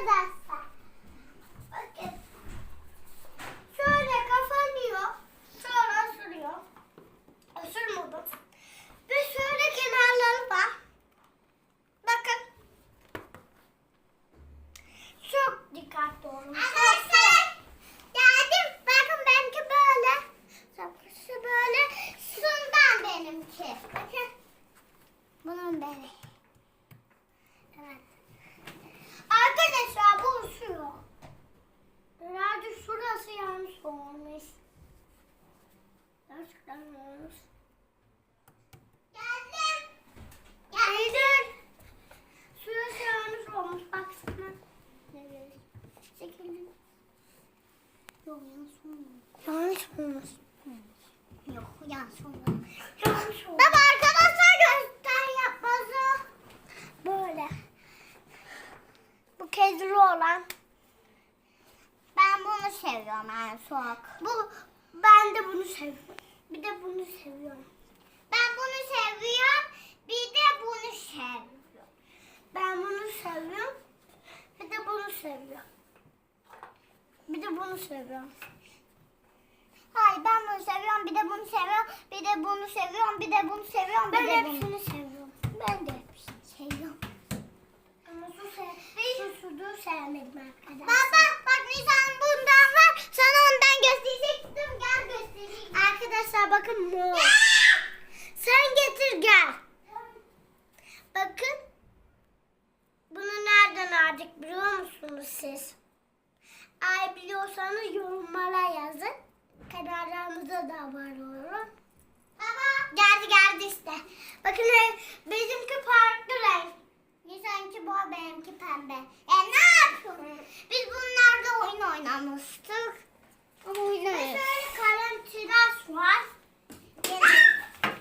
arkadaşlar. Bakın. Şöyle kapanıyor. Sonra sürüyor. Sürmüyor. Ve şöyle kenarları var. Bakın. Çok dikkatli olun. Arkadaşlar. Bakın benimki böyle. Sakısı böyle. Şundan benimki. Bakın. Bunun böyle. Evet. Arkadaşlar bu uçuyor. Herhalde şurası yanlış olmuş. Olmuş. Geldim. Geldim. Şurası yanlış olmuş. Baksana. Evet. Çekildim. Yok yanlış olmuş. Yanlış olmuş. Yok yanlış olmuş. Yanlış olmuş. Baba arkadaşlar göster yapmazı. Böyle. Bu kedili olan. Ben bunu seviyorum en çok. Bu ben de bunu seviyorum. Bir bunu seviyorum. Ben bunu seviyorum. Bir de bunu seviyorum. Ben bunu seviyorum. Bir de bunu seviyorum. Bir de bunu seviyorum. Hayır ben bunu seviyorum. Bir de bunu seviyorum. Bir de bunu seviyorum. Bir de bunu seviyorum. Ben de hepsini seviyorum. Ben de hepsini seviyorum. Ama su suduğu sevmedim arkadaşlar. Baba Bakın mor. Sen getir gel. Bakın. Bunu nereden aldık biliyor musunuz siz? Ay biliyorsanız yorumlara yazın. Kanallarımıza da abone olun. Baba. Geldi geldi işte. Bakın e, bizimki farklı renk. Nisanki bu benimki pembe. E ne yapıyorsun? Biz bunlarla oyun oynamıştık.